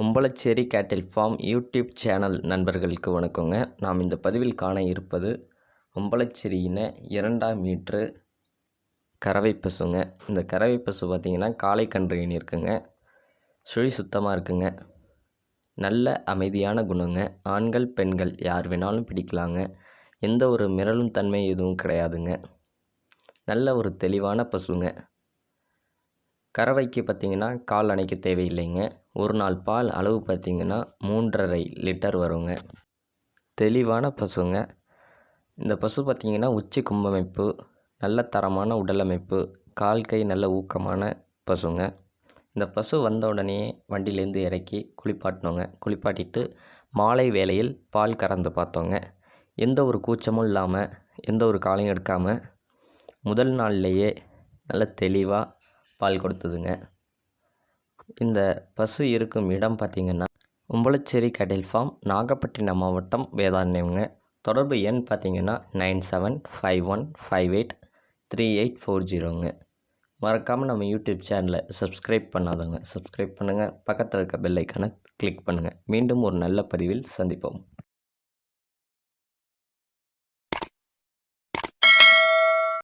உம்பளச்சேரி கேட்டில் form YouTube channel நண்பர்களுக்கு வணக்கங்க. நாம் இந்த பதிவில் காண இருப்பது உம்பளச்சேரியின இரண்டாம் மீட்ரு கறவை பசுங்க. இந்த கறவை பசு பார்த்திங்கன்னா காளை கன்று இருக்குங்க. சுழி சுத்தமாக இருக்குங்க. நல்ல அமைதியான குணங்க. ஆண்கள் பெண்கள் யார் வேணாலும் பிடிக்கலாங்க. எந்த ஒரு மிரளும் தன்மை எதுவும் கிடையாதுங்க. நல்ல ஒரு தெளிவான பசுங்க. கறவைக்கு பார்த்திங்கன்னா கால் அணைக்க தேவையில்லைங்க. ஒரு நாள் பால் அளவு பார்த்திங்கன்னா மூன்றரை லிட்டர் வருங்க. தெளிவான பசுங்க. இந்த பசு பார்த்திங்கன்னா உச்சி கும்பமைப்பு நல்ல தரமான உடலமைப்பு கால் கை நல்ல ஊக்கமான பசுங்க. இந்த பசு வந்த உடனே வண்டியிலேருந்து இறக்கி குளிப்பாட்டினோங்க குளிப்பாட்டிட்டு மாலை வேளையில் பால் கறந்து பார்த்தோங்க. எந்த ஒரு கூச்சமும் இல்லாமல் எந்த ஒரு காலையும் எடுக்காமல் முதல் நாள்லேயே நல்ல தெளிவாக பால் கொடுத்ததுங்க. இந்த பசு இருக்கும் இடம் பார்த்திங்கன்னா உம்பளச்சேரி கடல் ஃபார்ம் நாகப்பட்டினம் மாவட்டம் வேதாரண்யம்ங்க. தொடர்பு எண் பார்த்திங்கன்னா nine seven five one five eight three eight four ஜீரோங்க. மறக்காமல் நம்ம யூடியூப் சேனலை சப்ஸ்கிரைப் பண்ணாதவங்க சப்ஸ்கிரைப் பண்ணுங்கள் பக்கத்தில் இருக்க பெல்லைக்கான ஐக்கானை கிளிக் பண்ணுங்கள் மீண்டும் ஒரு நல்ல பதிவில் சந்திப்போம்.